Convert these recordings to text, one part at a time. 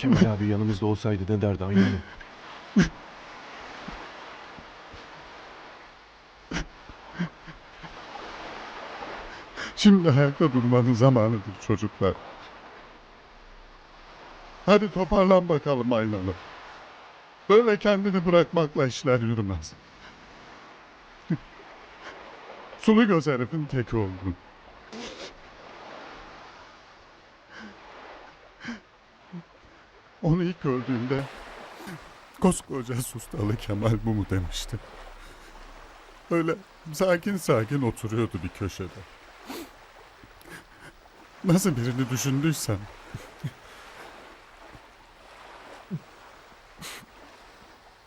Kemal abi yanımızda olsaydı ne derdi aynen. Şimdi ayakta durmanın zamanıdır çocuklar. Hadi toparlan bakalım aynalı. Böyle kendini bırakmakla işler yürümez. Sulu göz herifin teki oldun. Onu ilk gördüğümde koskoca sustalı Kemal bu mu demişti. Öyle sakin sakin oturuyordu bir köşede. Nasıl birini düşündüysem.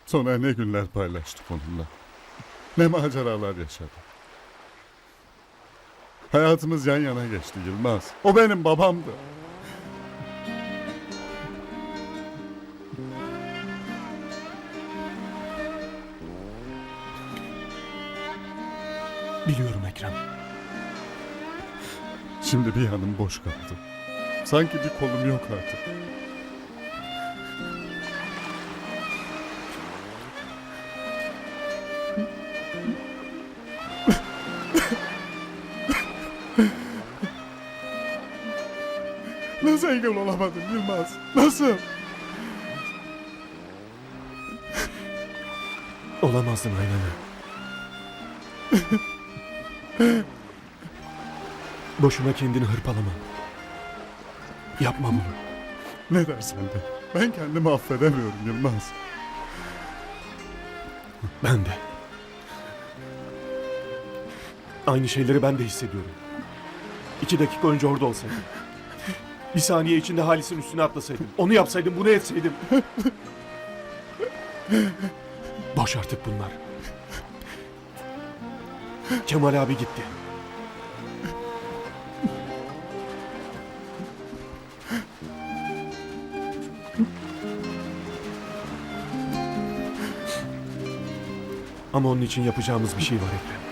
Sonra ne günler paylaştık onunla. Ne maceralar yaşadık. Hayatımız yan yana geçti Yılmaz. O benim babamdı. Biliyorum Ekrem. Şimdi bir yanım boş kaldı. Sanki bir kolum yok artık. Nasıl engel olamadın Yılmaz? Nasıl? Olamazdın aynen. Boşuna kendini hırpalama. Yapma bunu. Ne dersen de. Ben kendimi affedemiyorum Yılmaz. Ben de. Aynı şeyleri ben de hissediyorum. İki dakika önce orada olsaydım. Bir saniye içinde Halis'in üstüne atlasaydım. Onu yapsaydım, bunu etseydim. Boş artık bunlar. Kemal abi gitti. Ama onun için yapacağımız bir şey var Ekrem.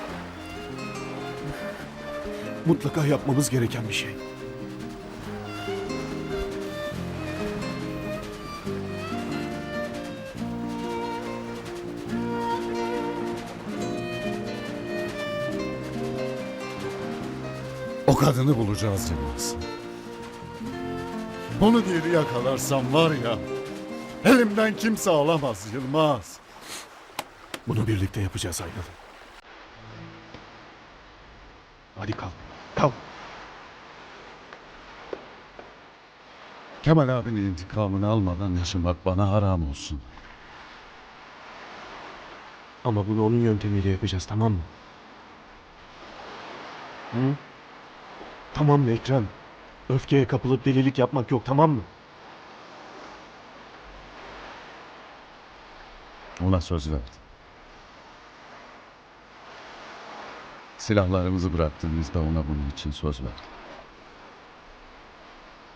Mutlaka yapmamız gereken bir şey. O kadını bulacağız Yılmaz. Onu geri yakalarsam var ya, elimden kimse alamaz Yılmaz. Bunu birlikte yapacağız Aynalı. Hadi kalk. Kalk. Kemal abinin intikamını almadan yaşamak bana haram olsun. Ama bunu onun yöntemiyle yapacağız tamam mı? Hı? Tamam mı Ekrem? Öfkeye kapılıp delilik yapmak yok tamam mı? Ona söz verdim. Silahlarımızı bıraktığımızda ona bunun için söz verdim.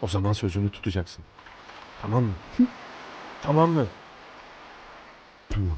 O zaman sözünü tutacaksın. Tamam mı? tamam mı? Tamam.